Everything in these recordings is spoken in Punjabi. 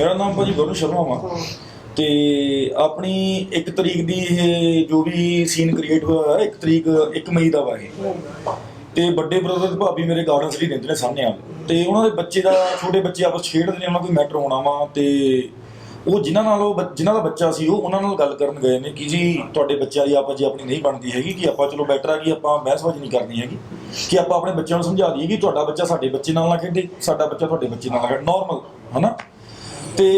ਮੇਰਾ ਨਾਮ ਭਾਜੀ ਵਰੁਣ ਸ਼ਰਮਾ ਵਾ। ਤੇ ਆਪਣੀ 1 ਤਰੀਕ ਦੀ ਇਹ ਜੋ ਵੀ ਸੀਨ ਕ੍ਰੀਏਟ ਹੋਇਆ ਹੈ 1 ਤਰੀਕ 1 ਮਈ ਦਾ ਵਾ ਇਹ। ਤੇ ਵੱਡੇ ਬ੍ਰਦਰ ਤੇ ਭਾਬੀ ਮੇਰੇ ਗਾਰਡਨ ਸਿਟੀ ਰਹਿੰਦੇ ਨੇ ਸਾਹਮਣੇ ਆ ਤੇ ਉਹਨਾਂ ਦੇ ਬੱਚੇ ਦਾ ਛੋਟੇ ਬੱਚੇ ਆਪਸ ਖੇਡਦੇ ਨੇ ਉਹਨਾਂ ਕੋਈ ਮੈਟਰ ਹੋਣਾ ਵਾ। ਤੇ ਉਹ ਜਿਨ੍ਹਾਂ ਨਾਲ ਉਹ ਜਿਨ੍ਹਾਂ ਦਾ ਬੱਚਾ ਸੀ ਉਹ ਉਹਨਾਂ ਨਾਲ ਗੱਲ ਕਰਨ ਗਏ ਨੇ ਕਿ ਜੀ ਤੁਹਾਡੇ ਬੱਚਿਆਂ ਦੀ ਆਪਸ 'ਚ ਆਪਣੀ ਨਹੀਂ ਬਣਦੀ ਹੈਗੀ ਕਿ ਆਪਾਂ ਚਲੋ ਬੈਟਰ ਆ ਕਿ ਆਪਾਂ ਬਹਿਸਬਾਜ਼ੀ ਨਹੀਂ ਕਰਨੀ ਹੈਗੀ। ਕਿ ਆਪਾਂ ਆਪਣੇ ਬੱਚਿਆਂ ਨੂੰ ਸਮਝਾ ਦਈਏ ਕਿ ਤੁਹਾਡਾ ਬੱਚਾ ਸਾਡੇ ਬੱਚੇ ਨਾਲ ਨਾ ਖੇਡੇ ਸਾਡਾ ਬੱਚਾ ਤੁਹਾਡੇ ਬੱਚੇ ਨਾਲ ਨਾ ਖੇਡੇ ਨਾਰਮਲ ਹਨਾ? ਤੇ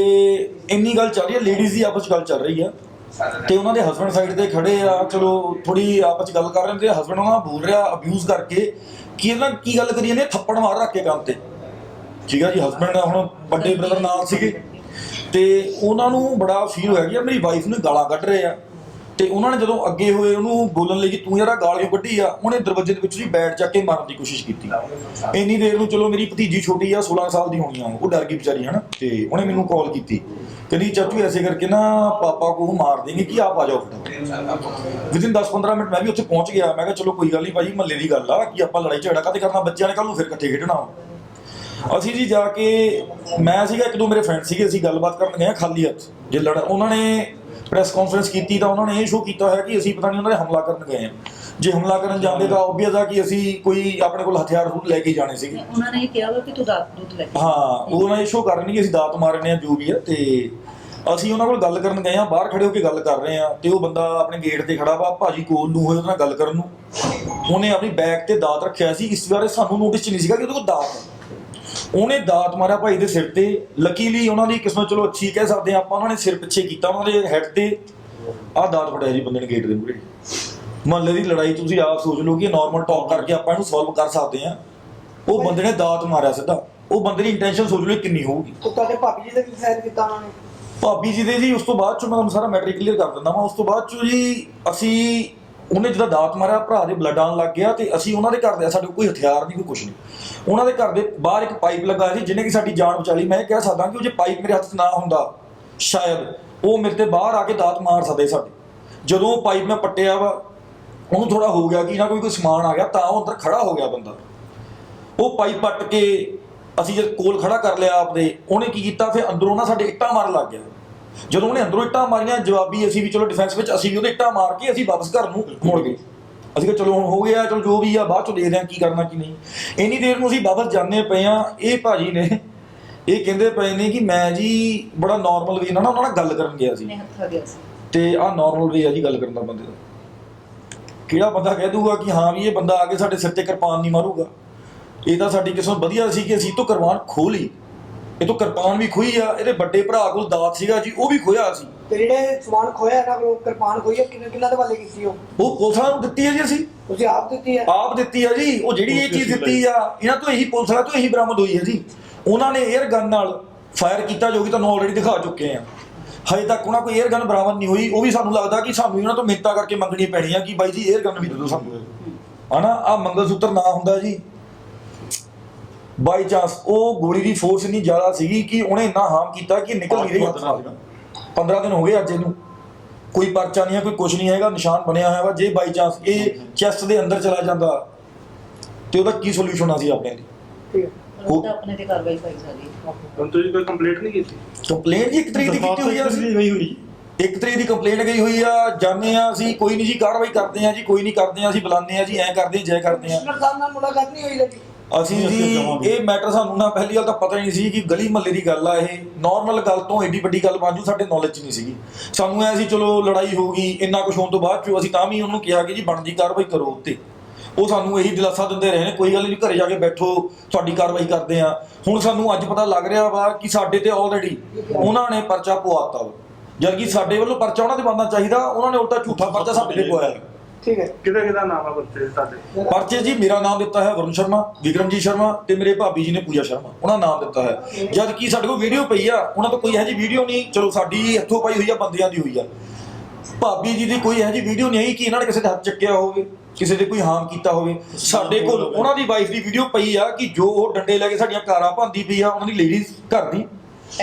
ਇੰਨੀ ਗੱਲ ਚੱਲ ਰਹੀ ਹੈ ਲੇਡੀਜ਼ ਦੀ ਆਪਸ 'ਚ ਗੱਲ ਚੱਲ ਰਹੀ ਆ। ਤੇ ਉਹਨਾਂ ਦੇ ਹਸਬੰਡ ਸਾਈਡ ਤੇ ਖੜੇ ਆ, ਚਲੋ ਥੋੜੀ ਆਪਸ 'ਚ ਗੱਲ ਕਰ ਰਹੇ ਨੇ ਤੇ ਹਸਬੰਡ ਉਹਨਾਂ ਨਾਲ ਬੋਲ ਰਿਹਾ ਅਬਿਊਜ਼ ਕਰਕੇ ਕਿ ਇਹਨਾਂ ਕੀ ਗੱਲ ਕਰੀ ਜਾਂਦੇ ਥੱਪੜ ਮਾਰ ਰੱਖ ਕੇ ਕੰਮ ਤੇ। ਠੀਕ ਆ ਜੀ ਹਸਬੰਡ ਹੁਣ ਵੱਡੇ ਬ੍ਰਦਰ ਨਾਲ ਸੀਗੇ। ਤੇ ਉਹਨਾਂ ਨੂੰ ਬੜਾ ਫੀਲ ਹੋਇਆ ਕਿ ਮੇਰੀ ਵਾਈਫ ਨੂੰ ਗਾਲਾਂ ਕੱਢ ਰਹੇ ਆ। ਤੇ ਉਹਨਾਂ ਨੇ ਜਦੋਂ ਅੱਗੇ ਹੋਏ ਉਹਨੂੰ ਬੋਲਣ ਲਈ ਕਿ ਤੂੰ ਯਾਰ ਗਾਲ ਕਿਉਂ ਕੱਢੀ ਆ, ਉਹਨੇ ਦਰਵਾਜ਼ੇ ਦੇ ਵਿੱਚ ਹੀ ਬੈਠ ਚੱਕ ਕੇ ਮਾਰਨ ਦੀ ਕੋਸ਼ਿਸ਼ ਕੀਤੀ। ਇੰਨੀ ਦੇਰ ਨੂੰ ਚਲੋ ਮੇਰੀ ਭਤੀਜੀ ਛੋਟੀ ਆ 16 ਸਾਲ ਦੀ ਹੋਣੀ ਆ ਉਹ ਡਰ ਗਈ ਵਿਚਾਰੀ ਹਨਾ, ਤੇ ਉਹਨੇ ਮੈਨੂੰ ਕਾਲ ਕੀਤੀ। ਕਹਿੰਦੀ, ਚਾਚੂ ਐਸੇ ਕਰਕੇ ਨਾ ਪਾਪਾ ਕੋ ਮਾਰ ਦੇਂਗੇ ਕਿ ਆਪ ਆ ਜਾਓ ਫਟਾਫਟ ਵਿਦਿਨ 10-15 ਮਿੰਟ ਮੈਂ ਵੀ ਉੱਥੇ ਪਹੁੰਚ ਗਿਆ, ਮੈਂ ਕਿਹਾ ਚਲੋ ਕੋਈ ਗੱਲ ਨਹੀਂ ਭਾਜੀ ਮਹੱਲੇ ਦੀ ਗੱਲ ਆ ਕਿ ਆਪਾਂ ਲੜਾਈ ਝਗੜਾ ਕਾਤੇ ਕਰਨਾ, ਬੱਚਿਆਂ ਨੇ ਕੱਲ ਨੂੰ ਫਿਰ ਇਕੱਠੇ ਖੇਡਣਾ ਅਸੀਂ ਜੀ ਜਾ ਕੇ, ਮੈਂ ਸੀਗਾ ਇੱਕ ਦੋ ਮੇਰੇ ਫਰੈਂਡ ਸੀਗੇ, ਅਸੀਂ ਗੱਲਬਾਤ ਕਰਨ ਗਏ ਖਾਲੀ ਹੱਥ। ਜੇ ਲੜ ਉਹਨਾਂ ਨੇ ਪ੍ਰੈਸ ਕਾਨਫਰੰਸ ਕੀਤੀ ਤਾਂ ਉਹਨਾਂ ਨੇ ਇਹ ਸ਼ੋਅ ਕੀਤਾ ਹੋਇਆ ਕਿ ਅਸੀਂ ਪਤਾ ਨਹੀਂ ਉਹਨਾਂ ਦੇ ਹਮਲਾ ਕਰਨ ਗਏ ਆ ਜੇ ਹਮਲਾ ਕਰਨ ਜਾਂਦੇ ਤਾਂ ਆਬਵੀਅਸ ਆ ਕਿ ਅਸੀਂ ਕੋਈ ਆਪਣੇ ਕੋਲ ਹਥਿਆਰ ਹੂਰ ਲੈ ਕੇ ਜਾਣੇ ਸੀਗੇ। ਉਹਨਾਂ ਨੇ ਇਹ ਕਿਹਾ ਵਾ ਕਿ ਤੂੰ ਦਾਤ ਦੂਤ ਲੈ ਕੇ ਹਾਂ ਉਹ ਨਾ ਸ਼ੋਅ ਕਰ ਰਹੇ ਨੇ ਕਿ ਅਸੀਂ ਦਾਤ ਮਾਰਨੇ ਆ ਜੋ ਵੀ ਆ ਤੇ ਅਸੀਂ ਉਹਨਾਂ ਕੋਲ ਗੱਲ ਕਰਨ ਗਏ ਆ ਬਾਹਰ ਖੜੇ ਹੋ ਕੇ ਗੱਲ ਕਰ ਰਹੇ ਆ ਤੇ ਉਹ ਬੰਦਾ ਆਪਣੇ ਗੇਟ ਤੇ ਖੜਾ ਵਾ ਭਾਜੀ ਕੋਲ ਨੂੰ ਹੋਏ ਉਹਦੇ ਨਾਲ ਗੱਲ ਕਰਨ ਨੂੰ। ਉਹਨੇ ਆਪਣੀ ਬੈਗ ਤੇ ਦਾਤ ਰੱਖਿਆ ਸੀ ਇਸ ਬਾਰੇ ਸਾਨੂੰ ਨੋਟਿਸ ਚ ਨਹੀਂ ਸੀਗਾ ਕਿ ਉਹਦੇ ਕੋਲ ਦਾਤ ਹੈ। ਉਹਨੇ ਦਾਤ ਮਾਰਿਆ ਭਾਈ ਦੇ ਸਿਰ ਤੇ। ਲੱਕੀਲੀ ਉਹਨਾਂ ਦੀ ਕਿਸਮਤ ਚਲੋ ਅੱਛੀ ਕਹਿ ਸਕਦੇ ਆ ਆਪਾਂ ਉਹਨਾਂ ਨੇ ਸਿਰ ਪਿੱਛੇ ਕੀਤਾ ਉਹਨਾਂ ਦੇ ਹੈਡ ਤੇ ਆਹ ਦਾਤ ਫੜਿਆ ਜੀ ਬੰਦੇ ਨੇ ਗੇਟ ਦੇ ਮੂਹਰੇ। ਮਹੱਲੇ ਦੀ ਲੜਾਈ ਤੁਸੀਂ ਆਪ ਸੋਚ ਲਓ ਕਿ ਨਾਰਮਲ ਟਾਕ ਕਰਕੇ ਆਪਾਂ ਇਹਨੂੰ ਸੋਲਵ ਕਰ ਸਕਦੇ ਆ ਉਹ ਬੰਦੇ ਨੇ ਦਾਤ ਮਾਰਿਆ ਸਿੱਧਾ। ਉਹ ਬੰਦੇ ਦੀ ਇੰਟੈਂਸ਼ਨ ਸੋਚ ਲਓ ਕਿੰਨੀ ਹੋਊਗੀ। ਉਹ ਤੁਹਾਡੇ ਭਾਬੀ ਜੀ ਦਾ ਵੀ ਫਾਇਰ ਕੀਤਾ ਉਹਨਾਂ ਨੇ? ਭਾਬੀ ਜੀ ਦੇ ਜੀ ਉਸ ਤੋਂ ਬਾਅਦ ਚ ਮੈਂ ਤੁਹਾਨੂੰ ਸਾਰਾ ਮੈਟਰ ਕਲੀਅਰ ਕਰ ਦਿੰਦਾ ਵਾਂ। ਉਸ ਤੋਂ ਬਾਅਦ ਚ ਜੀ ਅਸੀਂ ਉਹਨੇ ਜਦੋਂ ਦਾਤ ਮਾਰਿਆ, ਭਰਾ ਦੇ ਬਲੱਡ ਆਉਣ ਲੱਗ ਗਿਆ ਤੇ ਅਸੀਂ ਉਹਨਾਂ ਦੇ ਘਰ ਦੇ ਸਾਡੇ ਕੋਲ ਕੋਈ ਹਥਿਆਰ ਨਹੀਂ, ਕੋਈ ਕੁਝ ਨਹੀਂ। ਉਹਨਾਂ ਦੇ ਘਰ ਦੇ ਬਾਹਰ ਇੱਕ ਪਾਈਪ ਲੱਗਾ ਸੀ, ਜਿਹਨੇ ਕਿ ਸਾਡੀ ਜਾਨ ਬਚਾ ਲਈ। ਮੈਂ ਇਹ ਕਹਿ ਸਕਦਾ ਕਿ ਉਹ ਜੇ ਪਾਈਪ ਮੇਰੇ ਹੱਥ 'ਚ ਨਾ ਹੁੰਦਾ, ਸ਼ਾਇਦ ਉਹ ਮੇਰੇ ਤੇ ਬਾਹਰ ਆ ਕੇ ਦਾਤ ਮਾਰ ਸਕਦੇ ਸਾਡੇ। ਜਦੋਂ ਉਹ ਪਾਈਪ ਮੈਂ ਪੱਟਿਆ ਵਾ, ਉਹਨੂੰ ਥੋੜਾ ਹੋ ਗਿਆ ਕਿ ਨਾ ਕੋਈ ਕੋਈ ਸਮਾਨ ਆ ਗਿਆ, ਤਾਂ ਉਹ ਅੰਦਰ ਖੜਾ ਹੋ ਗਿਆ ਬੰਦਾ। ਉਹ ਪਾਈਪ ਪੱਟ ਕੇ ਅਸੀਂ ਜਦ ਕੋਲ ਖੜਾ ਕਰ ਲਿਆ ਆਪਦੇ, ਉਹਨੇ ਕੀ ਕੀਤਾ? ਫਿਰ ਅੰਦਰੋਂ ਨਾ ਸਾਡੇ ਇੱਟਾਂ ਮਾਰਨ ਲੱਗ ਗਿਆ। ਜਦੋਂ ਉਹਨੇ ਅੰਦਰੋਂ ਇੱਟਾਂ ਮਾਰੀਆਂ ਜਵਾਬੀ ਅਸੀਂ ਵੀ ਚਲੋ ਡਿਫੈਂਸ ਵਿੱਚ ਅਸੀਂ ਵੀ ਉਹਦੇ ਇੱਟਾਂ ਮਾਰ ਕੇ ਅਸੀਂ ਵਾਪਸ ਘਰ ਨੂੰ ਮੁੜ ਗਏ ਅਸੀਂ ਕਿਹਾ ਚਲੋ ਹੁਣ ਹੋ ਗਿਆ ਚਲੋ ਜੋ ਵੀ ਆ ਬਾਅਦ ਚ ਦੇਖਦੇ ਆ ਕੀ ਕਰਨਾ ਕੀ ਨਹੀਂ। ਇੰਨੀ ਦੇਰ ਨੂੰ ਅਸੀਂ ਵਾਪਸ ਜਾਂਦੇ ਪਏ ਆ ਇਹ ਭਾਜੀ ਨੇ ਇਹ ਕਹਿੰਦੇ ਪਏ ਨੇ ਕਿ ਮੈਂ ਜੀ ਬੜਾ ਨਾਰਮਲ ਵੀ ਨਾਲ ਨਾ ਉਹਨਾਂ ਨਾਲ ਗੱਲ ਕਰਨ ਗਿਆ ਸੀ। ਆਪਣੇ ਹੱਥਾਂ ਗਿਆ ਸੀ? ਤੇ ਆਹ ਨਾਰਮਲ ਵੇ ਆ ਜੀ ਗੱਲ ਕਰਨ ਦਾ ਬੰਦੇ ਦਾ। ਕਿਹੜਾ ਬੰਦਾ ਕਹਿ ਦੂਗਾ ਕਿ ਹਾਂ ਵੀ ਇਹ ਬੰਦਾ ਆ ਕੇ ਸਾਡੇ ਸਿਰ ਤੇ ਕਿਰਪਾਨ ਨਹੀਂ ਮਾਰੂਗਾ। ਇਹ ਤਾਂ ਸਾਡੀ ਕਿਸਮਤ ਵਧੀਆ ਸੀ ਕਿ ਅਸੀਂ ਤੋਂ ਕਿਰਪਾਨ ਖੋਹ ਲਈ। ਇਹ ਤੋਂ ਕਿਰਪਾਨ ਵੀ ਖੋਈ ਆ ਇਹਦੇ ਵੱਡੇ ਭਰਾ ਕੋਲ ਦਾਤ ਸੀਗਾ ਜੀ ਉਹ ਵੀ ਖੋਇਆ ਸੀ। ਤੇ ਜਿਹੜੇ ਸਮਾਨ ਖੋਇਆ ਇਹਨਾਂ ਕੋਲੋਂ ਕਿਰਪਾਨ ਖੋਈ ਹੈ ਕਿੰਨੇ ਕਿੰਨਾ ਦੇ ਵਾਲੇ ਕੀਤੀ ਉਹ? ਉਹ ਪੁਲਿਸਾਂ ਨੂੰ ਦਿੱਤੀ ਹੈ ਜੀ ਅਸੀਂ। ਤੁਸੀਂ ਤੋਂ ਇਹੀ ਬਰਾਮਦ ਹੋਈ ਹੈ ਜੀ। ਉਹਨਾਂ ਨੇ 에ਅਰ ਗਨ ਨਾਲ ਫਾਇਰ ਕੀਤਾ ਜੋ ਕਿ ਤੁਹਾਨੂੰ ਆਲਰੇਡੀ ਦਿਖਾ ਚੁੱਕੇ ਆ। ਹਜੇ ਤੱਕ ਉਹਨਾਂ ਕੋਈ 에ਅਰ ਗਨ ਬਰਾਮਦ ਨਹੀਂ ਹੋਈ ਉਹ ਵੀ ਸਾਨੂੰ ਲੱਗਦਾ ਕਿ ਸਾਨੂੰ ਇਹਨਾਂ ਤੋਂ ਮਿੰਤਾ ਕਰਕੇ ਮੰਗਣੀ ਪੈਣੀ ਆ ਕਿ ਬਾਈ ਜੀ 에ਅਰ ਗਨ ਵੀ ਦੇ ਦਿਓ ਸਾਨੂੰ। ਹਨਾ ਆ ਮੰਗਲ ਸੂਤਰ ਨਾ ਹੁੰਦਾ ਜੀ। ਬਾਈ ਚਾਂਸ ਉਹ ਗੋਲੀ ਦੀ ਫੋਰਸ ਇੰਨੀ ਜ਼ਿਆਦਾ ਸੀਗੀ ਕਿ ਉਹਨੇ ਇੰਨਾ ਹਾਰਮ ਕੀਤਾ ਕਿ ਨਿਕਲ ਨਹੀਂ ਰਹੀ ਹੱਥ ਨਾਲ 15 ਦਿਨ ਹੋ ਗਏ ਅੱਜ ਇਹਨੂੰ। ਕੋਈ ਪਰਚਾ ਨਹੀਂ ਹੈ ਕੋਈ ਕੁਝ ਨਹੀਂ ਹੈਗਾ ਨਿਸ਼ਾਨ ਬਣਿਆ ਹੋਇਆ ਵਾ। ਜੇ ਬਾਈ ਚਾਂਸ ਇਹ ਚੈਸਟ ਦੇ ਅੰਦਰ ਚਲਾ ਜਾਂਦਾ ਤੇ ਉਹਦਾ ਕੀ ਸੋਲੂਸ਼ਨ ਆ ਸੀ ਆਪਣੇ ਲਈ? ਠੀਕ ਹੈ। ਉਹ ਤਾਂ ਆਪਣੇ ਤੇ ਕਾਰਵਾਈ ਪਾਈ ਹੈ ਹੁਣ ਤੁਸੀਂ ਕੋਈ ਕੰਪਲੀਟ ਨਹੀਂ ਕੀਤੀ? ਕੰਪਲੇਂਟ ਜੀ ਇੱਕ ਤਰੀਕ ਦੀ ਕੀਤੀ ਹੋਈ ਆ ਅਸੀਂ। ਗਈ ਹੋਈ ਇੱਕ ਤਰੀਕ ਦੀ ਕੰਪਲੇਂਟ ਗਈ ਹੋਈ ਆ। ਜਾਣੇ ਆ ਅਸੀਂ ਕੋਈ ਨਹੀਂ ਜੀ ਕਾਰਵਾਈ ਕਰਦੇ ਆ ਜੀ ਕੋਈ ਨਹੀਂ ਕਰਦੇ ਆ ਅਸੀਂ ਬੁਲਾਉਂਦੇ ਆ ਜੀ ਐ ਕਰਦੇ ਆ ਜੈ ਕਰਦੇ ਆ ਕਮਿਸ਼ਨਰ ਸਾਹਿਬ ਨਾਲ ਮੁਲਾਕਾਤ ਨਹੀਂ ਹੋਈ ਲੱਗੀ। ਅਸੀਂ ਜੀ ਇਹ ਮੈਟਰ ਸਾਨੂੰ ਨਾ ਪਹਿਲੀ ਗੱਲ ਤਾਂ ਪਤਾ ਹੀ ਨਹੀਂ ਸੀ ਕਿ ਗਲੀ ਮਹੱਲੇ ਦੀ ਗੱਲ ਆ ਇਹ। ਨਾਰਮਲ ਗੱਲ ਤੋਂ ਏਡੀ ਵੱਡੀ ਗੱਲ ਬਣ ਜੂ ਸਾਡੇ ਨੌਲੇਜ 'ਚ ਨਹੀਂ ਸੀਗੀ। ਸਾਨੂੰ ਐ ਸੀ ਚਲੋ ਲੜਾਈ ਹੋ ਗਈ ਇੰਨਾ ਕੁਝ ਹੋਣ ਤੋਂ ਬਾਅਦ ਚ ਅਸੀਂ ਤਾਂ ਵੀ ਉਹਨੂੰ ਕਿਹਾ ਕਿ ਜੀ ਬਣਦੀ ਕਾਰਵਾਈ ਕਰੋ ਉੱਤੇ। ਉਹ ਸਾਨੂੰ ਇਹੀ ਦਿਲਾਸਾ ਦਿੰਦੇ ਰਹੇ ਨੇ ਕੋਈ ਗੱਲ ਨਹੀਂ ਘਰੇ ਜਾ ਕੇ ਬੈਠੋ ਤੁਹਾਡੀ ਕਾਰਵਾਈ ਕਰਦੇ ਆ। ਹੁਣ ਸਾਨੂੰ ਅੱਜ ਪਤਾ ਲੱਗ ਰਿਹਾ ਵਾ ਕਿ ਸਾਡੇ ਤੇ ਆਲਰੇਡੀ ਉਹਨਾਂ ਨੇ ਪਰਚਾ ਪਵਾਤਾ ਵਾ। ਜਦ ਕਿ ਸਾਡੇ ਵੱਲੋਂ ਪਰਚਾ ਉਹਨਾਂ ਤੇ ਬੰਦਾ ਚਾਹੀਦਾ ਉਹਨਾਂ ਨੇ ਉਲਟਾ ਝੂਠਾ ਪਰਚਾ ਸਾਡੇ ਤੇ ਪਵਾਇਆ। ਠੀਕ ਹੈ। ਕਿਹਦਾ ਕਿਹਦਾ ਨਾਮ ਆ ਬੱਚੇ ਤੁਹਾਡੇ? ਪਰਚੇ ਜੀ ਮੇਰਾ ਨਾਮ ਦਿੱਤਾ ਹੈ ਵਰੁਣ ਸ਼ਰਮਾ ਵਿਕਰਮਜੀਤ ਸ਼ਰਮਾ ਤੇ ਮੇਰੇ ਭਾਬੀ ਜੀ ਨੇ ਪੂਜਾ ਸ਼ਰਮਾ। ਉਹਨਾਂ ਦਾ ਨਾਮ ਦਿੱਤਾ ਹੈ। ਜਦ ਕਿ ਸਾਡੇ ਕੋਲ ਵੀਡੀਓ ਪਈ ਆ ਉਹਨਾਂ ਤੋਂ ਕੋਈ ਇਹੋ ਜਿਹੀ ਵੀਡੀਓ ਨਹੀਂ ਚਲੋ ਸਾਡੀ ਇੱਥੋਂ ਪਾਈ ਹੋਈ ਆ ਬੰਦਿਆਂ ਦੀ ਹੋਈ ਆ। ਭਾਬੀ ਜੀ ਦੀ ਕੋਈ ਇਹੋ ਜਿਹੀ ਵੀਡੀਓ ਨਹੀਂ ਆਈ ਕਿ ਇਹਨਾਂ ਨੇ ਕਿਸੇ ਦੇ ਹੱਥ ਚੱਕਿਆ ਹੋਵੇ ਕਿਸੇ ਦੇ ਕੋਈ ਹਾਰਮ ਕੀਤਾ ਹੋਵੇ। ਸਾਡੇ ਕੋਲ ਉਹਨਾਂ ਦੀ ਵਾਈਫ ਦੀ ਵੀਡੀਓ ਪਈ ਆ ਕਿ ਜੋ ਉਹ ਡੰਡੇ ਲੈ ਕੇ ਸਾਡੀਆਂ ਕਾਰਾਂ ਭੰਦੀ ਪਈ ਆ ਉਹਨਾਂ ਦੀ ਲੇਡੀਜ਼ ਘਰ ਦੀ।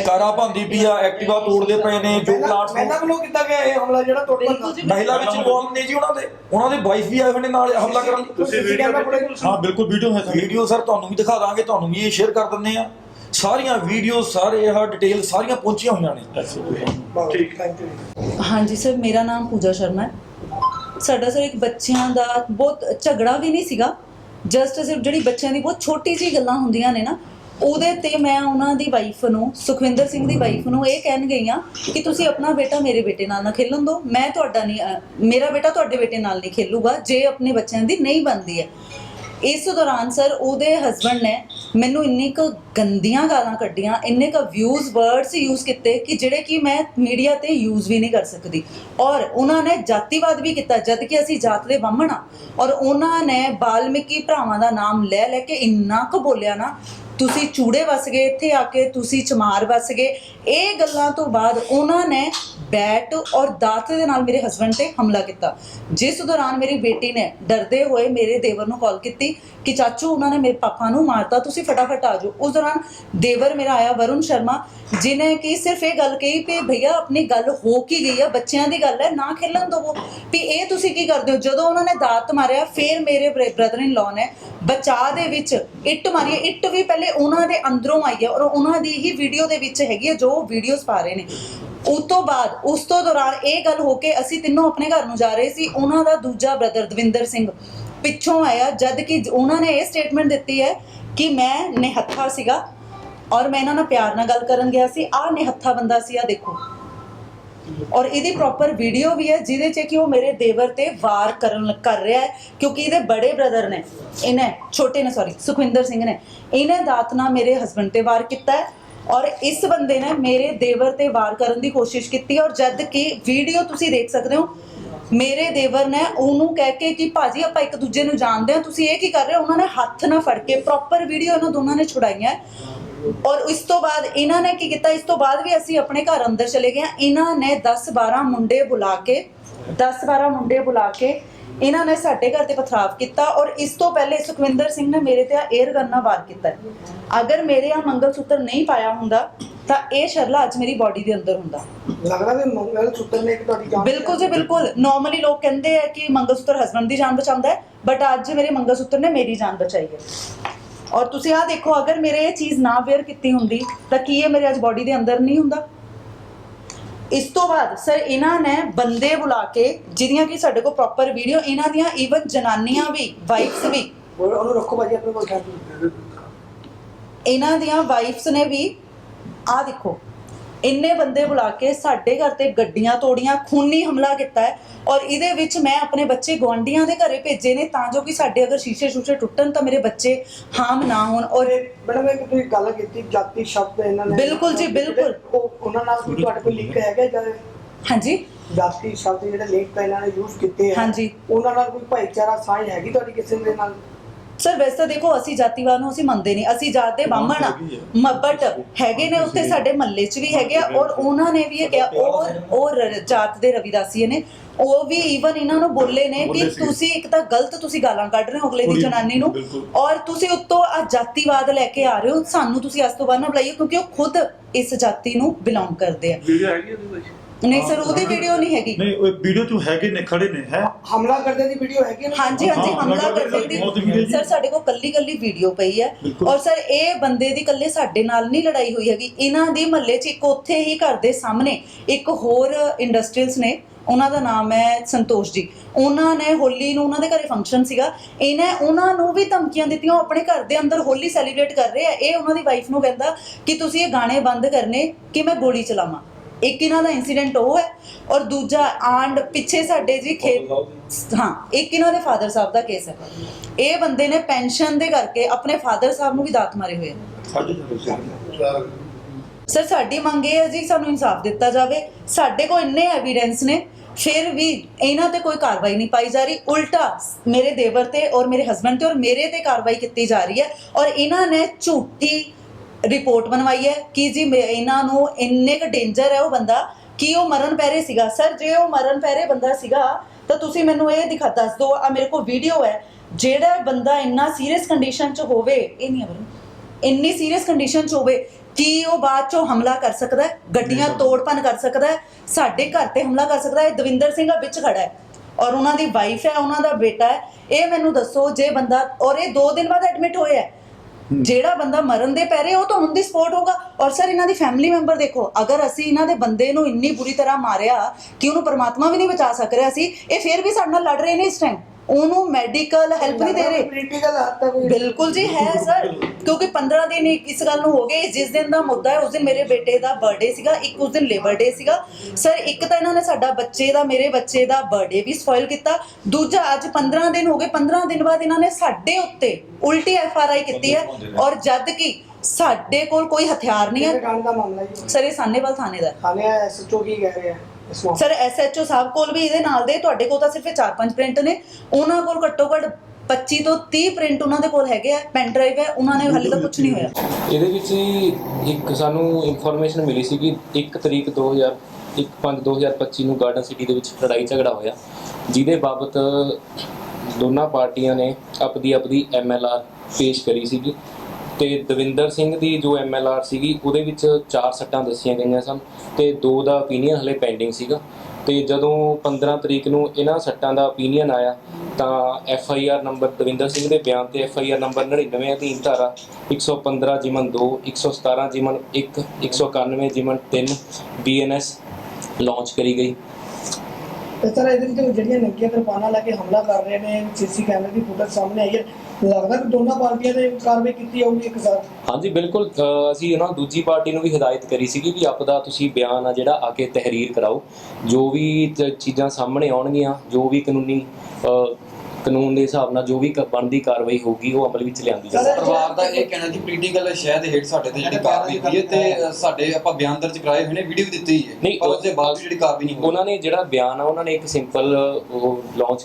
ਕਾਰਾਂ ਭੰਦੀ ਪਈ ਆ ਐਕਟਿਵਾ ਤੋੜਦੇ ਪਏ ਨੇ ਜੋ ਪਲਾਂਟਸ ਮੈਨਾਂ ਵੱਲੋਂ ਕੀਤਾ ਗਿਆ ਇਹ ਹਮਲਾ ਜਿਹੜਾ ਜੀ ਮਹਿਲਾ ਵਿੱਚ ਇਨਵੋਲਵ ਨੇ ਜੀ ਉਹਨਾਂ ਦੇ। ਉਹਨਾਂ ਦੇ ਵਾਈਫ ਵੀ ਆਏ ਹੋਏ ਨੇ ਨਾਲ ਹਮਲਾ ਕਰਨ। ਤੁਸੀਂ ਵੀਡੀਓ ਹਾਂ ਬਿਲਕੁਲ ਵੀਡੀਓ ਹੈ ਵੀਡੀਓ ਸਰ ਤੁਹਾਨੂੰ ਵੀ ਦਿਖਾ ਦਾਂਗੇ ਤੁਹਾਨੂੰ ਵੀ ਇਹ ਸ਼ੇਅਰ ਕਰ ਦਿੰਦੇ ਆ ਸਾਰੀਆਂ ਵੀਡੀਓ ਸਾਰੇ ਇਹ ਡਿਟੇਲ ਸਾਰੀਆਂ ਪਹੁੰਚੀਆਂ ਹੋਈਆਂ ਨੇ। ਠੀਕ। ਥੈਂਕ ਯੂ ਹਾਂਜੀ ਸਰ ਮੇਰਾ ਨਾਮ ਪੂਜਾ ਸ਼ਰਮਾ ਹੈ। ਸਾਡਾ ਸਰ ਇੱਕ ਬੱਚਿਆਂ ਦਾ ਬਹੁਤ ਝਗੜਾ ਵੀ ਨਹੀਂ ਸੀਗਾ। ਜਸਟ ਸਿਰਫ ਜਿਹੜੀ ਬੱਚਿਆਂ ਦੀ ਬਹੁਤ ਛੋਟੀ ਜਿਹੀ ਗੱਲਾਂ ਹੁੰਦੀਆਂ ਨੇ ਨਾ ਉਹਦੇ ਤੇ ਮੈਂ ਉਹਨਾਂ ਦੀ ਵਾਈਫ ਨੂੰ ਸੁਖਵਿੰਦਰ ਸਿੰਘ ਦੀ ਵਾਈਫ ਨੂੰ ਇਹ ਕਹਿਣ ਗਈ ਆ ਕਿ ਤੁਸੀਂ ਆਪਣਾ ਬੇਟਾ ਮੇਰੇ ਬੇਟੇ ਨਾਲ ਨਾ ਖੇਲਣ ਦਿਓ। ਮੈਂ ਤੁਹਾਡਾ ਨਹੀਂ ਅ, ਮੇਰਾ ਬੇਟਾ ਤੁਹਾਡੇ ਬੇਟੇ ਨਾਲ ਨਹੀਂ ਖੇਲੂਗਾ ਜੇ ਆਪਣੇ ਬੱਚਿਆਂ ਦੀ ਨਹੀਂ ਬਣਦੀ ਹੈ। ਇਸ ਦੌਰਾਨ ਸਰ ਉਹਦੇ ਹਸਬੰਡ ਨੇ ਮੈਨੂੰ ਇੰਨੀ ਕੁ ਗੰਦੀਆਂ ਗਾਲਾਂ ਕੱਢੀਆਂ ਇੰਨੇ ਕੁ ਵਿਊਜ਼ ਵਰਡਸ ਯੂਜ਼ ਕੀਤੇ ਕਿ ਜਿਹੜੇ ਕਿ ਮੈਂ ਮੀਡੀਆ ਤੇ ਯੂਜ਼ ਵੀ ਨਹੀਂ ਕਰ ਸਕਦੀ। ਔਰ ਉਹਨਾਂ ਨੇ ਜਾਤੀਵਾਦ ਵੀ ਕੀਤਾ ਜਦ ਕਿ ਅਸੀਂ ਜਾਤ ਦੇ ਬਾਹਮਣ ਹਾਂ। ਔਰ ਉਹਨਾਂ ਨੇ ਬਾਲਮੀਕੀ ਭਰਾਵਾਂ ਦਾ ਨਾਮ ਲੈ ਲੈ ਕੇ ਇੰਨਾ ਕੁ ਬੋਲਿਆ ਨਾ ਤੁਸੀਂ ਚੂੜੇ ਵਸ ਗਏ, ਇੱਥੇ ਆ ਕੇ ਤੁਸੀਂ ਚਮਾਰ ਵਸ ਗਏ। ਇਹ ਗੱਲਾਂ ਤੋਂ ਬਾਅਦ ਉਹਨਾਂ ਨੇ ਬੈਟ ਔਰ ਦਾਤ ਦੇ ਨਾਲ ਮੇਰੇ ਹਸਬੰਡ ਤੇ ਹਮਲਾ ਕੀਤਾ। ਜਿਸ ਦੌਰਾਨ ਮੇਰੀ ਬੇਟੀ ਨੇ ਡਰਦੇ ਹੋਏ ਮੇਰੇ ਦੇਵਰ ਨੂੰ ਕਾਲ ਕੀਤੀ ਕਿ ਚਾਚੂ, ਉਹਨਾਂ ਨੇ ਮੇਰੇ ਪਾਪਾ ਨੂੰ ਮਾਰਤਾ, ਤੁਸੀਂ ਫਟਾਫਟ ਆ ਜਾਓ। ਉਸ ਦੌਰਾਨ ਦੇਵਰ ਮੇਰਾ ਆਇਆ, ਵਰੁਣ ਸ਼ਰਮਾ, ਜਿਨੇ ਕਿ ਸਿਰਫ ਇਹ ਗੱਲ ਕਹੀ ਕਿ ਭਈਆ, ਆਪਣੀ ਗੱਲ ਹੋ ਕੀ ਗਈ ਆ, ਬੱਚਿਆਂ ਦੀ ਗੱਲ ਹੈ ਨਾ ਖੇਲਣ ਦਿਵੋ। ਵੀ ਇਹ ਤੁਸੀਂ ਕੀ ਕਰਦੇ ਹੋ? ਜਦੋਂ ਉਹਨਾਂ ਨੇ ਦਾਤ ਮਾਰਿਆ, ਫਿਰ ਮੇਰੇ ਬ੍ਰਦਰ ਇਨ ਲਾਅ ਨੇ ਬਚਾਅ ਦੇ ਵਿੱਚ ਇੱਟ ਮਾਰੀ ਇੱਟ ਵੀ ਪਹਿਲੇ ਉਹਨਾਂ ਦੇ ਅੰਦਰੋਂ ਆਈ ਹੈ ਔਰ ਉਹਨਾਂ ਦੀ ਹੀ ਵੀਡੀਓ ਦੇ ਵਿੱਚ ਹੈਗੀ ਹੈ ਜੋ ਵੀਡੀਓਜ਼ ਪਾ ਰਹੇ ਨੇ। ਉਸ ਤੋਂ ਬਾਅਦ, ਉਸ ਤੋਂ ਦੌਰਾਨ ਇਹ ਗੱਲ ਹੋ ਕੇ ਅਸੀਂ ਤਿੰਨੋਂ ਆਪਣੇ ਘਰ ਨੂੰ ਜਾ ਰਹੇ ਸੀ, ਉਹਨਾਂ ਦਾ ਦੂਜਾ ਬ੍ਰਦਰ ਦਵਿੰਦਰ ਸਿੰਘ ਪਿੱਛੋਂ ਆਇਆ, ਜਦ ਕਿ ਉਹਨਾਂ ਨੇ ਇਹ ਸਟੇਟਮੈਂਟ ਦਿੱਤੀ ਹੈ ਕਿ ਮੈਂ ਨਿਹੱਥਾ ਸੀਗਾ ਔਰ ਮੈਂ ਇਹਨਾਂ ਨਾਲ ਪਿਆਰ ਨਾਲ ਗੱਲ ਕਰਨ ਗਿਆ ਸੀ, ਆਹ ਨਿਹੱਥਾ ਬੰਦਾ ਸੀ ਆ ਦੇਖੋ। ਔਰ ਇਹਦੀ ਪ੍ਰੋਪਰ ਵੀਡੀਓ ਵੀ ਹੈ, ਜਿਹਦੇ 'ਚ ਕਿ ਉਹ ਮੇਰੇ ਦੇਵਰ ਤੇ ਵਾਰ ਕਰਨ ਕਰ ਰਿਹਾ ਹੈ, ਕਿਉਂਕਿ ਇਹਦੇ ਬੜੇ ਬ੍ਰਦਰ ਨੇ, ਇਹਨੇ, ਛੋਟੇ ਨੇ ਸੌਰੀ ਸੁਖਵਿੰਦਰ ਸਿੰਘ ਨੇ, ਇਹਨੇ ਦਾਤ ਨਾਲ ਮੇਰੇ ਹਸਬੰਡ ਤੇ ਵਾਰ ਕੀਤਾ ਹੈ ਔਰ ਇਸ ਬੰਦੇ ਨੇ ਮੇਰੇ ਦੇਵਰ ਤੇ ਵਾਰ ਕਰਨ ਦੀ ਕੋਸ਼ਿਸ਼ ਕੀਤੀ ਔਰ ਜਦ ਕਿ ਵੀਡੀਓ ਤੁਸੀਂ ਦੇਖ ਸਕਦੇ ਹੋ, ਮੇਰੇ ਦੇਵਰ ਨੇ ਉਹਨੂੰ ਕਹਿ ਕੇ ਕਿ ਭਾਜੀ ਆਪਾਂ ਇੱਕ ਦੂਜੇ ਨੂੰ ਜਾਣਦੇ ਹਾਂ, ਤੁਸੀਂ ਇਹ ਕੀ ਕਰ ਰਹੇ ਹੋ? ਉਹਨਾਂ ਨੇ ਹੱਥ ਨਾਲ ਫੜ ਕੇ ਪ੍ਰੋਪਰ ਵੀਡੀਓ ਇਹਨਾਂ ਦੋਨਾਂ ਨੇ ਛੁਡਾਈਆਂ ਔਰ ਇਸ ਤੋਂ ਬਾਅਦ ਇਹਨਾਂ ਨੇ ਕੀ ਕੀਤਾ? ਇਸ ਤੋਂ ਬਾਅਦ ਵੀ ਅਸੀਂ ਆਪਣੇ ਘਰ ਅੰਦਰ ਚਲੇ ਗਏ। ਇਹਨਾਂ ਨੇ 10 12 ਮੁੰਡੇ ਬੁਲਾ ਕੇ 10 12 ਮੁੰਡੇ ਬੁਲਾ ਕੇ ਇਹਨਾਂ ਨੇ ਸਾਡੇ ਘਰ ਤੇ ਪਥਰਾਵ ਕੀਤਾ ਔਰ ਇਸ ਤੋਂ ਪਹਿਲੇ ਸੁਖਵਿੰਦਰ ਸਿੰਘ ਨੇ ਮੇਰੇ ਤੇ 에ਅਰ ਗਨ ਨਾਲ ਵਾਰ ਕੀਤਾ। ਅਗਰ ਮੇਰੇ ਆ ਮੰਗਲ ਸੂਤਰ ਨਹੀਂ ਪਾਇਆ ਹੁੰਦਾ ਤਾਂ ਇਹ ਸ਼ਰਲਾ ਅੱਜ ਮੇਰੀ ਬਾਡੀ ਦੇ ਅੰਦਰ ਹੁੰਦਾ। ਲੱਗਦਾ ਵੀ ਮੰਗਲ ਸੂਤਰ ਨੇ ਇੱਕ ਤੁਹਾਡੀ ਜਾਨ ਬਿਲਕੁਲ ਜੀ ਬਿਲਕੁਲ। ਨਾਰਮਲੀ ਲੋਕ ਕਹਿੰਦੇ ਆ ਕਿ ਮੰਗਲਸੂਤਰ ਹਸਬੰਡ ਦੀ ਜਾਨ ਬਚਾਉਂਦਾ ਹੈ ਬਟ ਅੱਜ ਮੇਰੇ ਮੰਗਲਸੂਤਰ ਨੇ ਮੇਰੀ ਜਾਨ ਬਚਾਈ ਹੈ। ਔਰ ਤੁਸੀਂ ਆਹ ਦੇਖੋ ਅਗਰ ਮੇਰੇ ਇਹ ਚੀਜ਼ ਨਾ ਵੇਅਰ ਕੀਤੀ ਹੁੰਦੀ ਤਾਂ ਕੀ ਇਹ ਮੇਰੇ ਅੱਜ ਬਾਡੀ ਦੇ ਅੰਦਰ ਨਹੀਂ ਹੁੰਦਾ? ਇਸ ਤੋਂ ਬਾਅਦ ਸਰ ਇਹਨਾਂ ਨੇ ਬੰਦੇ ਬੁਲਾ ਕੇ ਜਿਹਦੀਆਂ ਕਿ ਸਾਡੇ ਕੋਲ ਪ੍ਰੋਪਰ ਵੀਡੀਓ ਇਹਨਾਂ ਦੀਆਂ ਈਵਨ ਜਨਾਨੀਆਂ ਵੀ ਵਾਈਫਸ ਵੀ ਉਹ- ਉਹਨੂੰ ਰੱਖੋ ਭਾਜੀ ਆਪਣੇ ਕੋਲ ਇਹਨਾਂ ਦੀਆਂ ਵਾਈਫਸ ਨੇ ਵੀ ਆਹ ਦੇਖੋ ਇੰਨੇ ਬੰਦੇ ਬੁਲਾ ਕੇ ਸਾਡੇ ਘਰ ਤੇ ਗੱਡੀਆਂ ਤੋੜੀਆਂ ਖੂਨੀ ਹਮਲਾ ਕੀਤਾ ਹੈ ਔਰ ਇਹਦੇ ਵਿੱਚ ਮੈਂ ਆਪਣੇ ਬੱਚੇ ਗਵਾਂਡੀਆਂ ਦੇ ਘਰੇ ਭੇਜੇ ਨੇ ਤਾਂ ਜੋ ਕਿ ਸਾਡੇ ਅਗਰ ਸ਼ੀਸ਼ੇ ਸ਼ੂਸ਼ੇ ਟੁੱਟਣ ਤਾਂ ਮੇਰੇ ਬੱਚੇ ਹਾਮ ਨਾ ਹੋਣ ਔਰ ਮੈਡਮ ਇੱਕ ਤੁਸੀਂ ਗੱਲ ਕੀਤੀ ਜਾਤੀ ਸ਼ਬਦ ਇਹਨਾਂ ਨੇ ਬਿਲਕੁਲ ਜੀ, ਬਿਲਕੁਲ। ਉਹ ਉਹਨਾਂ ਨਾਲ ਕੋਈ ਤੁਹਾਡੇ ਕੋਲ ਲਿੰਕ ਹੈਗਾ ਜਾਂ ਹਾਂਜੀ ਜਾਤੀ ਸ਼ਬਦ ਜਿਹੜੇ ਲਿੰਕ ਇਹਨਾਂ ਨੇ ਯੂਜ਼ ਕੀਤੇ ਆ ਹਾਂਜੀ। ਉਹਨਾਂ ਨਾਲ ਕੋਈ ਭਾਈਚਾਰਾ ਸਾਂਝ ਹੈਗੀ ਤੁਹਾਡੀ ਕਿਸੇ ਦੇ ਨਾਲ ਸਰ ਵੈਸੇ ਤਾਂ ਦੇਖੋ ਅਸੀਂ ਜਾਤੀਵਾਦ ਨੂੰ ਅਸੀਂ ਮੰਨਦੇ ਨਹੀਂ। ਅਸੀਂ ਜਾਤ ਦੇ ਬਾਹਮਣ ਆ। ਬਟ ਹੈਗੇ ਨੇ ਉੱਥੇ ਸਾਡੇ ਮਹੱਲੇ 'ਚ ਵੀ ਹੈਗੇ ਆ ਔਰ ਉਹਨਾਂ ਨੇ ਵੀ ਇਹ ਕਿਹਾ ਉਹ ਉਹ ਰ- ਜਾਤ ਦੇ ਰਵਿਦਾਸੀਏ ਨੇ। ਉਹ ਵੀ ਈਵਨ ਇਹਨਾਂ ਨੂੰ ਬੋਲੇ ਨੇ ਕਿ। ਤੁਸੀਂ ਇੱਕ ਤਾਂ ਗਲਤ ਤੁਸੀਂ ਗਾਲਾਂ ਕੱਢ ਰਹੇ ਹੋ ਅਗਲੇ ਦੀ ਜਨਾਨੀ ਨੂੰ। ਔਰ ਤੁਸੀਂ ਉੱਤੋਂ ਆ ਜਾਤੀਵਾਦ ਲੈ ਕੇ ਆ ਰਹੇ ਹੋ। ਸਾਨੂੰ ਤੁਸੀਂ ਅੱਜ ਤੋਂ ਬਾਅਦ ਨਾ ਬੁਲਾਈਓ ਕਿਉਂਕਿ ਉਹ ਖੁਦ ਇਸ ਜਾਤੀ ਨੂੰ ਬਿਲੋਂਗ ਕਰਦੇ ਆ। ਵੀਡੀਓ ਹੈਗੀ ਉਹਦੀ ਕੋਈ ਨਹੀਂ ਸਰ ਉਹਦੀ ਵੀਡੀਓ ਨਹੀਂ ਹੈਗੀ। ਨਹੀਂ ਉਹ ਵੀਡੀਓ ਚ ਹੈਗੇ ਨੇ ਖੜੇ ਨੇ ਹੈ? ਹਮਲਾ ਕਰਦੇ ਦੀ ਵੀਡੀਓ ਹੈਗੀ ਨਾ? ਹਾਂਜੀ ਹਾਂਜੀ ਹਾਂ, ਹਮਲਾ ਕਰਦੇ ਬਹੁਤ ਦੀ ਜੀ। ਸਰ ਸਾਡੇ ਕੋਲ ਕੱਲੀ ਕੱਲੀ ਵੀਡੀਓ ਪਈ ਹੈ। ਬਿਲਕੁਲ। ਔਰ ਸਰ ਇਹ ਬੰਦੇ ਦੀ ਕੱਲੇ ਸਾਡੇ ਨਾਲ ਨਹੀਂ ਲੜਾਈ ਹੋਈ ਹੈਗੀ। ਇਹਨਾਂ ਦੀ ਮਹੱਲੇ 'ਚ ਇੱਕ ਉੱਥੇ ਹੀ ਘਰ ਦੇ ਸਾਹਮਣੇ ਇੱਕ ਹੋਰ ਇੰਡਸਟਰੀਅਲਸ ਨੇ। ਉਹਨਾਂ ਦਾ ਨਾਮ ਹੈ ਸੰਤੋਸ਼ ਜੀ। ਉਹਨਾਂ ਨੇ ਹੋਲੀ ਨੂੰ ਉਹਨਾਂ ਦੇ ਘਰੇ ਫੰਕਸ਼ਨ ਸੀਗਾ। ਇਹਨੇ ਉਹਨਾਂ ਨੂੰ ਵੀ ਧਮਕੀਆਂ ਦਿੱਤੀਆਂ ਉਹ ਆਪਣੇ ਘਰ ਦੇ ਅੰਦਰ ਹੋਲੀ ਸੈਲੀਬ੍ਰੇਟ ਕਰ ਰਹੇ ਆ। ਇਹ ਉਹਨਾਂ ਦੀ ਵਾਈਫ ਨੂੰ ਕਹਿੰਦਾ ਕਿ ਤੁਸੀਂ ਇਹ ਗਾਣੇ ਬੰਦ ਕਰਨੇ ਕਿ ਮੈਂ ਗੋਲੀ ਚਲਾਵਾਂ। ਇੱਕ ਇਹਨਾਂ ਦਾ ਇਨਸੀਡੈਂਟ ਉਹ ਹੈ ਔਰ ਦੂਜਾ ਆਂਡ ਪਿੱਛੇ ਸਾਡੇ ਜੀ ਖੇਤ ਹਾਂ ਇੱਕ ਇਹਨਾਂ ਦੇ ਫਾਦਰ ਸਾਹਿਬ ਦਾ ਕੇਸ ਹੈ। ਇਹ ਬੰਦੇ ਨੇ ਪੈਨਸ਼ਨ ਦੇ ਕਰਕੇ ਆਪਣੇ ਫਾਦਰ ਸਾਹਿਬ ਨੂੰ ਵੀ ਦਾਤ ਮਾਰੇ ਹੋਏ ਆ। ਸਰ ਸਾਡੀ ਮੰਗ ਇਹ ਹੈ ਜੀ ਸਾਨੂੰ ਇਨਸਾਫ ਦਿੱਤਾ ਜਾਵੇ। ਸਾਡੇ ਕੋਲ ਇੰਨੇ ਐਵੀਡੈਂਸ ਨੇ ਫਿਰ ਵੀ ਇਹਨਾਂ ਤੇ ਕੋਈ ਕਾਰਵਾਈ ਨਹੀਂ ਪਾਈ ਜਾ ਰਹੀ। ਉਲਟਾ ਮੇਰੇ ਦੇਵਰ ਤੇ ਔਰ ਮੇਰੇ ਹਸਬੰਡ ਤੇ ਔਰ ਮੇਰੇ ਤੇ ਕਾਰਵਾਈ ਕੀਤੀ ਜਾ ਰਹੀ ਹੈ। ਔਰ ਇਹਨਾਂ ਨੇ ਝੂਠੀ ਰਿਪੋਰਟ ਬਣਵਾਈ ਹੈ ਕਿ ਜੀ ਇਹਨਾਂ ਨੂੰ ਇੰਨੇ ਕ ਡੇਂਜਰ ਹੈ ਉਹ ਬੰਦਾ ਕਿ ਉਹ ਮਰਨ ਪੈਰੇ ਸੀਗਾ। ਸਰ ਜੇ ਉਹ ਮਰਨ ਪੈਰੇ ਬੰਦਾ ਸੀਗਾ ਤਾਂ ਤੁਸੀਂ ਮੈਨੂੰ ਇਹ ਦਿਖਾ ਦੱਸ ਦਿਓ ਆ ਮੇਰੇ ਕੋਲ ਵੀਡੀਓ ਹੈ। ਜਿਹੜਾ ਬੰਦਾ ਇੰਨਾ ਸੀਰੀਅਸ ਕੰਡੀਸ਼ਨ 'ਚ ਹੋਵੇ ਇਹ ਨਹੀਂ ਬੋਲੋ ਇੰਨੀ ਸੀਰੀਅਸ ਕੰਡੀਸ਼ਨ 'ਚ ਹੋਵੇ ਕੀ ਉਹ ਬਾਅਦ ਚੋਂ ਹਮਲਾ ਕਰ ਸਕਦਾ ਹੈ? ਗੱਡੀਆਂ ਤੋੜਪਨ ਕਰ ਸਕਦਾ ਹੈ? ਸਾਡੇ ਘਰ ਤੇ ਹਮਲਾ ਕਰ ਸਕਦਾ ਹੈ? ਦਵਿੰਦਰ ਸਿੰਘ ਆ ਵਿੱਚ ਖੜਾ ਹੈ। ਔਰ ਉਹਨਾਂ ਦੀ ਵਾਈਫ ਹੈ ਉਹਨਾਂ ਦਾ ਬੇਟਾ ਹੈ। ਇਹ ਮੈਨੂੰ ਦੱਸੋ ਜੇ ਬੰਦਾ ਔਰ ਇਹ 2 ਦਿਨ ਬਾਅਦ ਐਡਮਿਟ ਹੋਇਆ ਹੈ। ਜਿਹੜਾ ਬੰਦਾ ਮਰਨ ਦੇ ਪੈਰੇ ਉਹ ਤਾਂ ਹੁਣ ਦੀ ਸਪੋਰਟ ਹੋਗਾ ਔਰ ਸਰ ਇਹਨਾਂ ਦੀ ਫੈਮਿਲੀ ਮੈਂਬਰ ਦੇਖੋ, ਅਗਰ ਅਸੀਂ ਇਹਨਾਂ ਦੇ ਬੰਦੇ ਨੂੰ ਇੰਨੀ ਬੁਰੀ ਤਰ੍ਹਾਂ ਮਾਰਿਆ ਕਿ ਉਹਨੂੰ ਪਰਮਾਤਮਾ ਵੀ ਨਹੀਂ ਬਚਾ ਸਕ ਰਿਹਾ ਸੀ, ਇਹ ਫਿਰ ਵੀ ਸਾਡੇ ਨਾਲ ਲੜ ਰਹੇ ਨੇ ਇਸ ਟਾਈਮ ਉਹਨੂੰ ਮੈਡੀਕਲ ਹੈਲਪ ਨਹੀਂ ਦੇ ਰਹੇ। ਪੋਲੀਟੀਕਲ ਹੱਦ ਤੱਕ ਬਿਲਕੁਲ ਜੀ ਹੈ ਸਰ। ਕਿਉਂਕਿ 15 ਦਿਨ ਇਸ ਗੱਲ ਨੂੰ ਹੋ ਗਏ। ਜਿਸ ਦਿਨ ਦਾ ਮੁੱਦਾ ਹੈ ਉਸ ਦਿਨ ਮੇਰੇ ਬੇਟੇ ਦਾ ਬਰਥਡੇ ਸੀਗਾ ਇੱਕ ਉਸ ਦਿਨ ਲੇਬਰ ਡੇ ਸੀਗਾ। ਸਰ ਇੱਕ ਤਾਂ ਇਹਨਾਂ ਨੇ ਸਾਡਾ ਬੱਚੇ ਦਾ ਮੇਰੇ ਬੱਚੇ ਦਾ ਬਰਥਡੇ ਵੀ ਸਪੋਇਲ ਕੀਤਾ। ਦੂਜਾ ਅੱਜ 15 ਦਿਨ ਹੋ ਗਏ। 15 ਦਿਨ ਬਾਅਦ ਇਹਨਾਂ ਨੇ ਸਾਡੇ ਉੱਤੇ ਉਲਟੀ ਐਫ ਆਰ ਆਈ ਕੀਤੀ ਹੈ। ਔਰ ਜਦ ਕਿ ਸਾਡੇ ਕੋਲ ਕੋਈ ਹਥਿਆਰ ਨਹੀਂ ਹੈ। ਦਾ ਮਾਮਲਾ ਜੀ। ਸਰ ਇਹ ਸਾਨੇਵਾਲ ਥਾਣੇ ਦਾ ਹੈ। ਥਾਣੇ ਐਸਐਚਓ ਕੀ ਕਹਿ ਰਿਹਾ ਸਰ ਐਸਐਚਓ ਸਾਹਿਬ ਕੋਲ ਵੀ ਇਹਦੇ ਨਾਲ ਦੇ ਤੁਹਾਡੇ ਕੋਲ ਤਾਂ ਸਿਰਫ ਇਹ ਚਾਰ ਪੰਜ ਪ੍ਰਿੰਟ ਨੇ। ਉਹਨਾਂ ਕੋਲ ਘੱਟੋ ਘੱਟ 25 ਤੋਂ 30 ਪ੍ਰਿੰਟ ਉਹਨਾਂ ਦੇ ਕੋਲ ਹੈਗੇ ਆ ਪੈਨ ਡਰਾਈਵ ਹੈ ਉਹਨਾਂ ਨੇ ਹਾਲੇ ਤੱਕ ਕੁਝ ਨਹੀਂ ਹੋਇਆ। ਇਹਦੇ ਵਿੱਚ ਹੀ ਇੱਕ ਸਾਨੂੰ ਇਨਫੋਰਮੇਸ਼ਨ ਮਿਲੀ ਸੀ ਕਿ 1 ਤਰੀਕ 2000 ਇੱਕ 5 2025 ਨੂੰ ਗਾਰਡਨ ਸਿਟੀ ਦੇ ਵਿੱਚ ਲੜਾਈ ਝਗੜਾ ਹੋਇਆ ਜਿਹਦੇ ਬਾਬਤ ਦੋਨਾਂ ਪਾਰਟੀਆਂ ਨੇ ਆਪਦੀ ਆਪਦੀ ਐਮਐਲਆਰ ਪੇਸ਼ ਕਰੀ ਸੀਗੀ। ਤੇ ਦਵਿੰਦਰ ਸਿੰਘ ਦੀ ਜੋ ਐਮਐਲਆਰ ਸੀਗੀ, ਉਹਦੇ ਵਿੱਚ ਚਾਰ ਸੱਟਾਂ ਦੱਸੀਆਂ ਗਈਆਂ ਸਨ ਤੇ ਦੋ ਦਾ opinion ਹਲੇ ਪੈਂਡਿੰਗ ਸੀਗਾ। ਤੇ ਜਦੋਂ 15 ਤਰੀਕ ਨੂੰ ਇਹਨਾਂ ਸੱਟਾਂ ਦਾ opinion ਆਇਆ, ਤਾਂ F I R number Davinder Singh ਦੇ ਬਿਆਨ ਤੇ ਐਫ ਆਈ ਆਰ ਨੰਬਰ 99 ਅਧੀਨ ਧਾਰਾ 115 ਜਿਮਨ 2 117 ਜਿਮਨ 1 191 ਜਿਮਨ 3 ਬੀਐਨਐਸ ਲਾਂਚ ਕਰੀ ਗਈ। ਇਸ ਤਰ੍ਹਾਂ ਇਹਦੇ ਵਿੱਚ ਜਿਹੜੀਆਂ ਨੰਗੀਆਂ ਕਿਰਪਾਨਾਂ ਲੈ ਕੇ ਹਮਲਾ ਕਰ ਰਹੇ ਨੇ ਸੀਸੀ ਕੈਮਰੇ ਦੀ ਫੁਟੇਜ ਸਾਹਮਣੇ ਆਈ ਹੈ। ਲੱਗਦਾ ਕਿ ਦੋਨਾਂ ਪਾਰਟੀਆਂ ਨੇ ਕਾਰਵਾਈ ਕੀਤੀ ਜਾਊਗੀ ਇੱਕ ਸਾਥ? ਹਾਂਜੀ ਬਿਲਕੁਲ ਅ, ਅਸੀਂ ਉਹਨਾਂ ਦੂਜੀ ਪਾਰਟੀ ਨੂੰ ਵੀ ਹਦਾਇਤ ਕਰੀ ਸੀਗੀ ਵੀ ਆਪਦਾ ਤੁਸੀਂ ਬਿਆਨ ਆ ਜਿਹੜਾ ਆ ਕੇ ਤਹਿਰੀਰ ਕਰਾਓ। ਜੋ ਵੀ ਚ- ਚੀਜ਼ਾਂ ਸਾਹਮਣੇ ਆਉਣਗੀਆਂ ਜੋ ਵੀ ਕਾਨੂੰਨੀ ਅ, ਕਾਨੂੰਨ ਦੇ ਹਿਸਾਬ ਨਾਲ ਜੋ ਵੀ ਕ- ਬਣਦੀ ਕਾਰਵਾਈ ਹੋਊਗੀ ਉਹ ਅਮਲ ਵਿੱਚ ਲਿਆਂਦੀ ਜਾਵੇ ਸਰ, ਪਰਿਵਾਰ ਦਾ ਇਹ ਕਹਿਣਾ ਕਿ ਪੋਲੀਟੀਕਲ ਸ਼ਾਇਦ ਹੇਠ ਸਾਡੇ ਤੇ ਜਿਹੜੀ ਕਾਰਵਾਈ ਹੋਈ ਹੈ ਤੇ ਸਾਡੇ ਆਪਾਂ ਬਿਆਨ ਦਰਜ ਕਰਾਏ ਹੋਏ ਨੇ ਵੀਡੀਓ ਵੀ ਦਿੱਤੀ ਹੈ। ਪਰ ਉਹ- ਉਸਦੇ ਬਾਅਦ ਵੀ ਜਿਹੜੀ ਕਾਰਵਾਈ ਨਹੀਂ ਹੋਈ। ਉਹਨਾਂ ਨੇ ਜਿਹੜਾ ਬਿਆਨ ਆ ਉਹਨਾਂ ਨੇ ਇੱਕ ਸਿੰਪਲ ਉਹ ਲਾਂਚ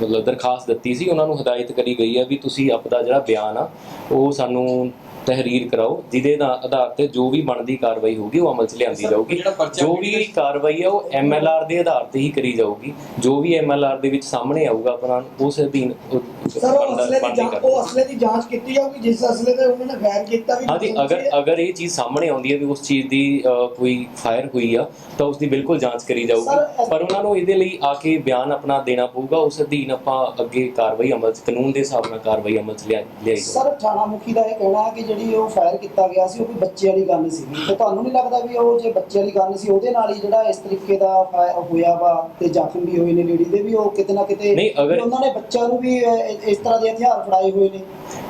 ਮਤਲਬ ਦਰਖਾਸਤ ਦਿੱਤੀ ਸੀ, ਉਹਨਾਂ ਨੂੰ ਹਦਾਇਤ ਕਰੀ ਗਈ ਹੈ ਵੀ ਤੁਸੀਂ ਆਪਦਾ ਜਿਹੜਾ ਬਿਆਨ ਆ, ਉਹ ਸਾਨੂੰ ਤਹਿਰੀਰ ਕਰਾਓ ਜਿਹਦੇ ਦਾ ਆਧਾਰ ਤੇ ਜੋ ਵੀ ਬਣਦੀ ਕਾਰਵਾਈ ਹੋਊਗੀ ਉਹ ਅਮਲ 'ਚ ਲਿਆਂਦੀ ਜਾਊਗੀ। ਜੋ ਵੀ ਕਾਰਵਾਈ ਹੈ ਉਹ ਐਮਐਲਆਰ ਦੇ ਆਧਾਰ ਤੇ ਹੀ ਕਰੀ ਜਾਊਗੀ। ਜੋ ਵੀ ਐਮਐਲਆਰ ਦੇ ਵਿੱਚ ਸਾਹਮਣੇ ਆਊਗਾ ਆਪਣਾ ਉਸ ਅਧੀਨ ਉਹ ਸਰ ਉਹ ਬਣਦਾ- ਅਸਲੇ ਦੀ ਬਣਦੀ ਜਾਂਚ ਕਾਰਵਾਈ। ਉਹ ਅਸਲੇ ਦੀ ਜਾਂਚ ਕੀਤੀ ਜਾਊਗੀ ਜਿਸ ਅਸਲੇ ਤੇ ਉਹਨਾਂ ਨੇ ਫਾਇਰ ਕੀਤਾ ਵੀ ਹਾਂਜੀ ਅਗਰ ਅਗਰ ਇਹ ਚੀਜ਼ ਸਾਹਮਣੇ ਆਉਂਦੀ ਹੈ ਵੀ ਉਸ ਚੀਜ਼ ਦੀ ਕੋਈ ਫਾਇਰ ਹੋਈ ਆ ਤਾਂ ਉਸ ਦੀ ਬਿਲਕੁਲ ਜਾਂਚ ਕਰੀ ਜਾਊਗੀ। ਪਰ ਉਹਨਾਂ ਨੂੰ ਇਹਦੇ ਲਈ ਆ ਕੇ ਬਿਆਨ ਆਪਣਾ ਦੇਣਾ ਪਊਗਾ ਉਸ ਅਧੀਨ ਆਪਾਂ ਅੱਗੇ ਕਾਰਵਾਈ ਅਮਲ ਕਾਨੂੰਨ ਦੇ ਹਿਸਾਬ ਨਾਲ ਕਾਰਵਾਈ ਅਮਲ 'ਚ ਲਿਆ ਲਿਆਈ ਜਾਊਗੀ। ਸਰ ਥਾਣਾ ਮੁਖੀ ਦਾ ਇਹ ਕਹਿਣਾ ਹੈ ਕਿ ਜਿਹੜੀ ਉਹ ਫਾਇਰ ਕੀਤਾ ਗਿਆ ਸੀ ਉਹ ਕੋਈ ਬੱਚੇ ਵਾਲੀ ਗੱਲ ਸੀਗੀ। ਤੇ ਤੁਹਾਨੂੰ ਨਹੀਂ ਲੱਗਦਾ ਵੀ ਉਹ ਜੇ ਬੱਚੇ ਵਾਲੀ ਗੱਲ ਸੀ ਉਹਦੇ ਨਾਲ ਹੀ ਜਿਹੜਾ ਇਸ ਤਰੀਕੇ ਦਾ ਫਾਇਰ ਹੋਇਆ ਵਾ ਤੇ ਜ਼ਖਮ ਵੀ ਹੋਏ ਨੇ ਲੇਡੀ ਦੇ ਵੀ ਉਹ ਕਿਤੇ ਨਾ ਕਿਤੇ ਨਹੀਂ, ਅਗਰ- ਵੀ ਉਹਨਾਂ ਨੇ ਬੱਚਿਆਂ ਨੂੰ ਵੀ ਇਸ ਤਰ੍ਹਾਂ ਦੇ ਹਥਿਆਰ ਫੜਾਏ ਹੋਏ ਨੇ।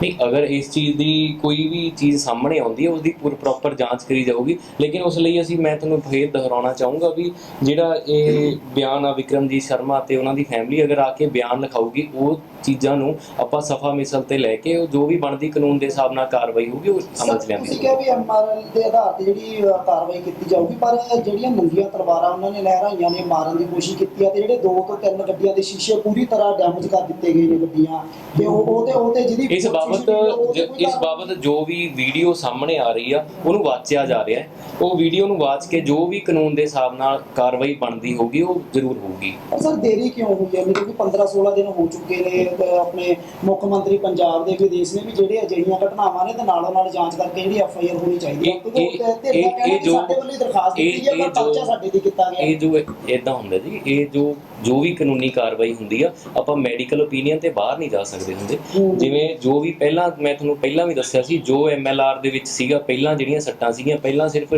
ਨਹੀਂ ਅਗਰ ਇਸ ਚੀਜ਼ ਦੀ ਕੋਈ ਵੀ ਚੀਜ਼ ਸਾਹਮਣੇ ਆਉਂਦੀ ਹੈ ਉਸ ਦੀ ਪੂਰ ਪ੍ਰੋਪਰ ਜਾਂਚ ਕਰੀ ਜਾਊਗੀ। ਲੇਕਿਨ ਉਸ ਲਈ ਅਸੀਂ ਮੈਂ ਤੁਹਾਨੂੰ ਫੇਰ ਦੁਹਰਾਉਣਾ ਚਾਹੂੰਗਾ ਵੀ ਜਿਹੜਾ ਇਹ ਬਿਆਨ ਆ ਵਿਕਰਮਜੀਤ ਸ਼ਰਮਾ ਤੇ ਉਹਨਾਂ ਦੀ ਫੈਮਿਲੀ ਅਗਰ ਆ ਕੇ ਬਿਆਨ ਲਿਖਾਊਗੀ ਉਹ ਚੀਜ਼ਾਂ ਨੂੰ ਆਪਾਂ ਸਫਾ ਮਿਸਲ ਤੇ ਲੈ ਕੇ ਉਹ ਜੋ ਵੀ ਬਣਦੀ ਕਾਨੂੰਨ ਦੇ ਹਿਸਾਬ ਨਾਲ ਕਾਰਵਾਈ ਹੋਊਗੀ ਉਹ ਅਮਲ 'ਚ ਲਿਆਂਦੀ ਤੁਸੀਂ ਜਾਊਗੀ। ਵੀ ਐਮਆਰਐਲ ਦੇ ਆਧਾਰ ਤੇ ਜਿਹੜੀ ਕਾਰਵਾਈ ਕੀਤੀ ਜਾਊਗੀ ਪਰ ਜਿਹੜੀਆਂ ਨੰਗੀਆਂ ਤਲਵਾਰਾਂ ਉਹਨਾਂ ਨੇ ਲਹਿਰਾਈਆਂ ਨੇ ਮਾਰਨ ਦੀ ਕੋਸ਼ਿਸ਼ ਕੀਤੀ ਆ ਤੇ ਜਿਹੜੇ ਦੋ ਤੋਂ ਤਿੰਨ ਗੱਡੀਆਂ ਦੇ ਸ਼ੀਸ਼ੇ ਪੂਰੀ ਤਰ੍ਹਾਂ ਡੈਮੇਜ ਕਰ ਦਿੱਤੇ ਗਏ ਨੇ ਗੱਡੀਆਂ। ਤੇ ਉਹ ਉਹ ਤੇ ਉਹ ਤੇ ਜਿਹਦੀ ਇਸ ਬਾਬਤ ਜ- ਇਸ ਬਾਬਤ ਜੋ ਵੀ ਵੀਡੀਓ ਸਾਹਮਣੇ ਆ ਰਹੀ ਆ ਉਹਨੂੰ ਵਾਚਿਆ ਜਾ ਰਿਹਾ ਹੈ। ਉਹ ਵੀਡੀਓ ਨੂੰ ਵਾਚ ਕੇ ਜੋ ਵੀ ਕਾਨੂੰਨ ਦੇ ਹਿਸਾਬ ਨਾਲ ਕਾਰਵਾਈ ਬਣਦੀ ਹੋਊਗੀ ਉਹ ਜ਼ਰੂਰ ਹੋਊਗੀ। ਪਰ ਸਰ ਦੇਰੀ ਕਿਉਂ ਹੋਈ ਹੈ? ਮੇਰੇ ਵੀ 15 16 ਦਿਨ ਹੋ ਚੁੱਕੇ ਨੇ ਆਪਣੇ ਮੁੱਖ ਮੰਤਰੀ ਪੰਜਾਬ ਦੇ ਵਿਦੇਸ਼ ਨੇ ਵੀ ਜਿਹੜੇ ਅਜਿਹੀਆਂ ਘਟਨਾਵਾਂ ਨੇ ਤੇ ਨਾਲੋਂ ਨਾਲ ਜਾਂਚ ਕਰਕੇ ਜਿਹੜੀ ਐਫ ਆਈ ਆਰ ਹੋਣੀ ਚਾਹੀਦੀ ਹੈ। ਕਿਉਂਕਿ ਇਹ- ਜੋ- ਸਾਡੇ ਵੱਲੋਂ ਦਰਖਾਸਤ ਦਿੱਤੀ ਹੈ ਪਰ ਪਰਚਾ ਸਾਡੇ ਤੇ ਕੀਤਾ ਗਿਆ। ਇਹ ਜੋ ਇਦਾਂ ਹੁੰਦਾ ਜੀ ਇਹ ਜੋ ਜੋ ਵੀ ਕਾਨੂੰਨੀ ਕਾਰਵਾਈ ਹੁੰਦੀ ਆ ਆਪਾਂ ਮੈਡੀਕਲ ਓਪੀਨੀਅਨ ਤੇ ਬਾਹਰ ਨਹੀਂ ਜਾ ਸਕਦੇ ਹੁੰਦੇ। ਜਿਵੇਂ ਜੋ ਵੀ ਪਹਿਲਾਂ ਮੈਂ ਤੁਹਾਨੂੰ ਪਹਿਲਾਂ ਵੀ ਦੱਸਿਆ ਸੀ ਜੋ ਐਮਐਲਆਰ ਦੇ ਵਿੱਚ ਸੀਗਾ ਪਹਿਲਾਂ ਜਿਹੜੀਆਂ ਸੱਟਾਂ ਸੀਗੀਆਂ ਪਹਿਲਾਂ ਸਿਰਫ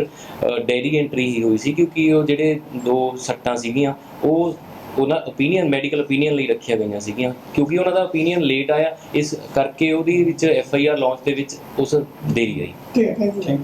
ਡੈਰੀ ਐਂਟਰੀ ਹੀ ਹੋਈ ਸੀ ਕਿਉਂਕਿ ਉਹ ਜਿਹੜੇ ਦੋ ਸੱਟਾਂ ਸੀਗੀਆਂ ਉਹ ਉਹਨਾਂ ਓਪੀਨੀਅਨ ਮੈਡੀਕਲ ਓਪੀਨੀਅਨ ਲਈ ਰੱਖੀਆਂ ਗਈਆਂ ਸੀਗੀਆਂ। ਕਿਉਂਕਿ ਉਹਨਾਂ ਦਾ ਓਪੀਨੀਅਨ ਲੇਟ ਆਇਆ ਇਸ ਕਰਕੇ ਉਹਦੀ ਵਿੱਚ ਐਫ ਆਈ ਆਰ ਲਾਂਚ ਦੇ ਵਿੱਚ ਉਸ ਦੇਰੀ ਆਈ। ਠੀਕ ਹੈ ਥੈਂਕ ਯੂ